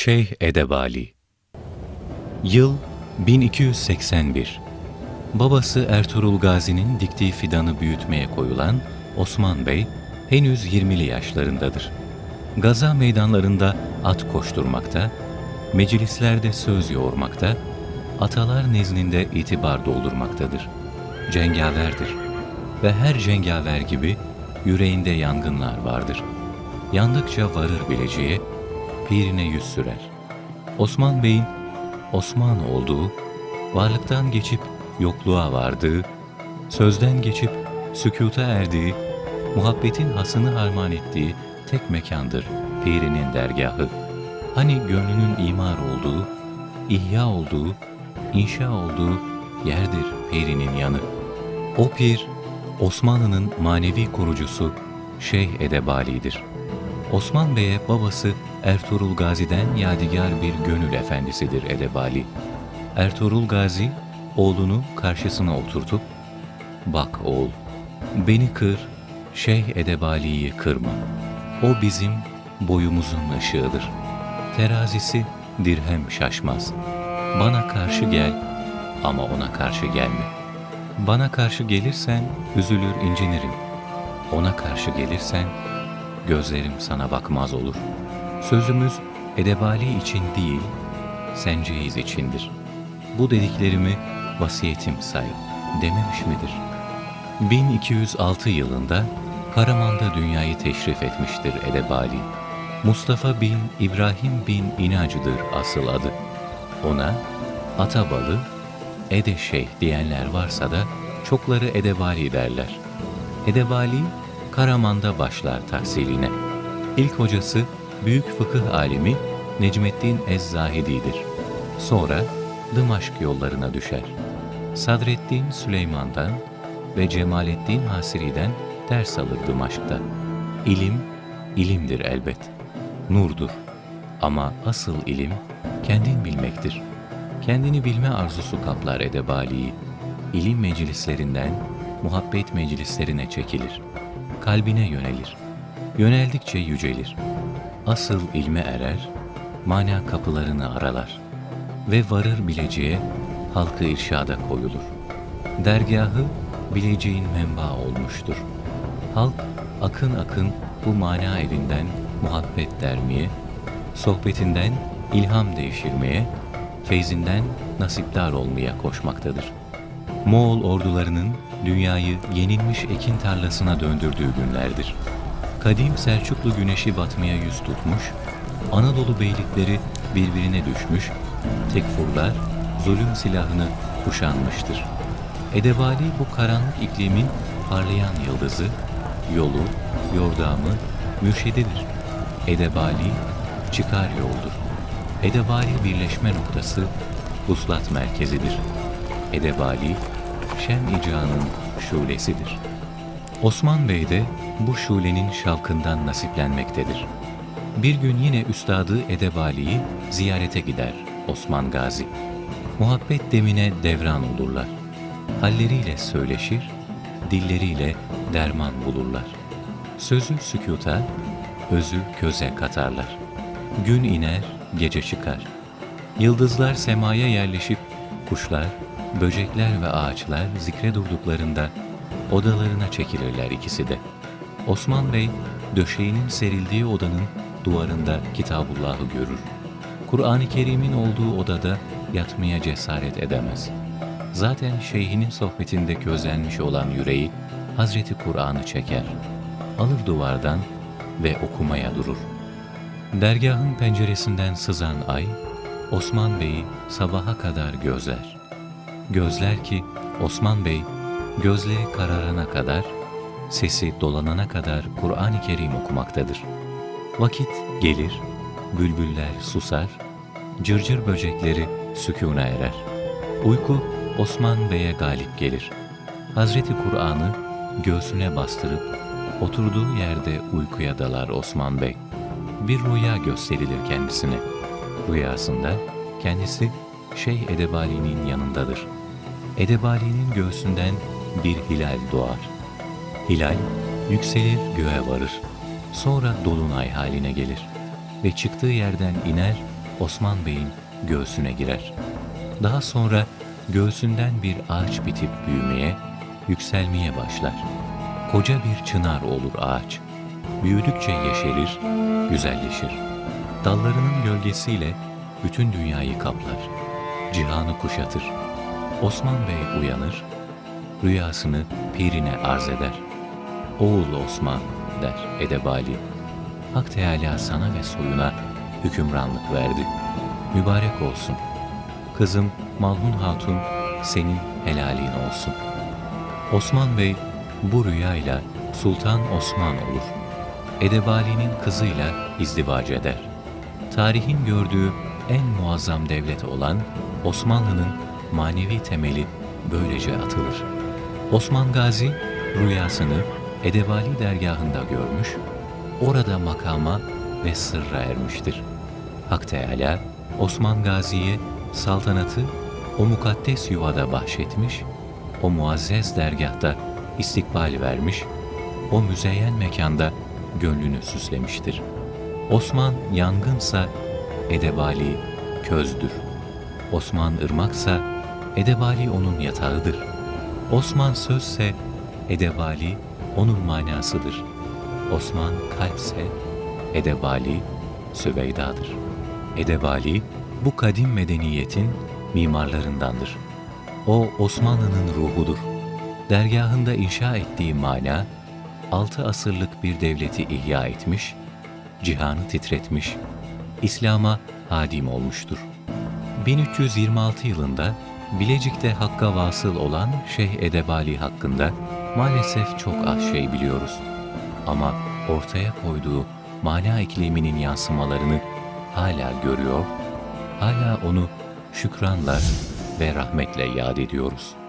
Şeyh Edebali Yıl 1281 Babası Ertuğrul Gazi'nin diktiği fidanı büyütmeye koyulan Osman Bey henüz 20'li yaşlarındadır. Gaza meydanlarında at koşturmakta, meclislerde söz yoğurmakta, atalar nezdinde itibar doldurmaktadır. Cengaverdir ve her cengaver gibi yüreğinde yangınlar vardır. Yandıkça varır bileceğe, pirine yüz sürer. Osman Bey'in Osman olduğu, varlıktan geçip yokluğa vardığı, sözden geçip sükuta erdiği, muhabbetin hasını harman ettiği tek mekandır pirinin dergahı. Hani gönlünün imar olduğu, ihya olduğu, inşa olduğu yerdir pirinin yanı. O pir, Osmanlı'nın manevi kurucusu Şeyh Edebali'dir. Osman Bey'e babası Ertuğrul Gazi'den yadigar bir gönül efendisidir Edebali. Ertuğrul Gazi, oğlunu karşısına oturtup, ''Bak oğul, beni kır, Şeyh Edebali'yi kırma. O bizim boyumuzun ışığıdır. Terazisi dirhem şaşmaz. Bana karşı gel ama ona karşı gelme. Bana karşı gelirsen üzülür incinirim. Ona karşı gelirsen gözlerim sana bakmaz olur. Sözümüz edebali için değil, senceyiz içindir. Bu dediklerimi vasiyetim say dememiş midir? 1206 yılında Karaman'da dünyayı teşrif etmiştir Edebali. Mustafa bin İbrahim bin İnacı'dır asıl adı. Ona Atabalı, Edeşeyh diyenler varsa da çokları Edebali derler. Edebali Karaman'da başlar tahsiline. İlk hocası büyük fıkıh alimi Necmettin Ez-Zahidi'dir. Sonra Dımaşk yollarına düşer. Sadreddin Süleyman'dan ve Cemalettin Hasiri'den ders alır Dımaşk'ta. İlim, ilimdir elbet. Nurdur. Ama asıl ilim kendin bilmektir. Kendini bilme arzusu kaplar Edebali'yi. İlim meclislerinden muhabbet meclislerine çekilir. Kalbine yönelir. Yöneldikçe yücelir. Asıl ilme erer, mana kapılarını aralar ve varır bileceğe halkı irşada koyulur. Dergahı bileceğin menba olmuştur. Halk akın akın bu mana evinden muhabbet dermeye, sohbetinden ilham devşirmeye, feyzinden nasipdar olmaya koşmaktadır. Moğol ordularının dünyayı yenilmiş ekin tarlasına döndürdüğü günlerdir. Kadim Selçuklu güneşi batmaya yüz tutmuş, Anadolu beylikleri birbirine düşmüş, tekfurlar zulüm silahını kuşanmıştır. Edebali bu karanlık iklimin parlayan yıldızı, yolu, yordamı, mürşididir. Edebali çıkar yoldur. Edebali birleşme noktası, vuslat merkezidir. Edebali, şem icanın şulesidir. Osman Bey de bu şulenin şavkından nasiplenmektedir. Bir gün yine üstadı Edebali'yi ziyarete gider Osman Gazi. Muhabbet demine devran olurlar. Halleriyle söyleşir, dilleriyle derman bulurlar. Sözü sükuta, özü köze katarlar. Gün iner, gece çıkar. Yıldızlar semaya yerleşip kuşlar, böcekler ve ağaçlar zikre durduklarında odalarına çekilirler ikisi de. Osman Bey, döşeğinin serildiği odanın duvarında Kitabullah'ı görür. Kur'an-ı Kerim'in olduğu odada yatmaya cesaret edemez. Zaten şeyhinin sohbetinde közlenmiş olan yüreği Hazreti Kur'an'ı çeker. Alır duvardan ve okumaya durur. Dergahın penceresinden sızan ay, Osman Bey'i sabaha kadar gözler. Gözler ki Osman Bey gözleri kararana kadar, sesi dolanana kadar Kur'an-ı Kerim okumaktadır. Vakit gelir, bülbüller susar, cırcır böcekleri sükûna erer. Uyku Osman Bey'e galip gelir. Hazreti Kur'an'ı göğsüne bastırıp oturduğu yerde uykuya dalar Osman Bey. Bir rüya gösterilir kendisine. Rüyasında kendisi Şeyh Edebali'nin yanındadır. Edebali'nin göğsünden bir hilal doğar. Hilal yükselir göğe varır. Sonra dolunay haline gelir ve çıktığı yerden iner Osman Bey'in göğsüne girer. Daha sonra göğsünden bir ağaç bitip büyümeye, yükselmeye başlar. Koca bir çınar olur ağaç. Büyüdükçe yeşerir, güzelleşir. Dallarının gölgesiyle bütün dünyayı kaplar. Cihanı kuşatır. Osman Bey uyanır, rüyasını pirine arz eder. Oğul Osman der Edebali. Hak Teâlâ sana ve soyuna hükümranlık verdi. Mübarek olsun. Kızım Malhun Hatun senin helalin olsun. Osman Bey bu rüyayla Sultan Osman olur. Edebali'nin kızıyla izdivac eder. Tarihin gördüğü en muazzam devlet olan Osmanlı'nın manevi temeli böylece atılır. Osman Gazi rüyasını Edebali dergahında görmüş, orada makama ve sırra ermiştir. Hak Teâlâ Osman Gazi'ye saltanatı o mukaddes yuvada bahşetmiş, o muazzez dergahta istikbal vermiş, o müzeyyen mekanda gönlünü süslemiştir. Osman yangınsa Edebali közdür. Osman ırmaksa Edebali onun yatağıdır. Osman sözse Edebali onun manasıdır. Osman kalpse Edebali Süveyda'dır. Edebali bu kadim medeniyetin mimarlarındandır. O Osmanlı'nın ruhudur. Dergahında inşa ettiği mana, altı asırlık bir devleti ihya etmiş, cihanı titretmiş, İslam'a hadim olmuştur. 1326 yılında Bilecik'te Hakk'a vasıl olan Şeyh Edebali hakkında maalesef çok az şey biliyoruz. Ama ortaya koyduğu mana ikliminin yansımalarını hala görüyor, hala onu şükranla ve rahmetle yad ediyoruz.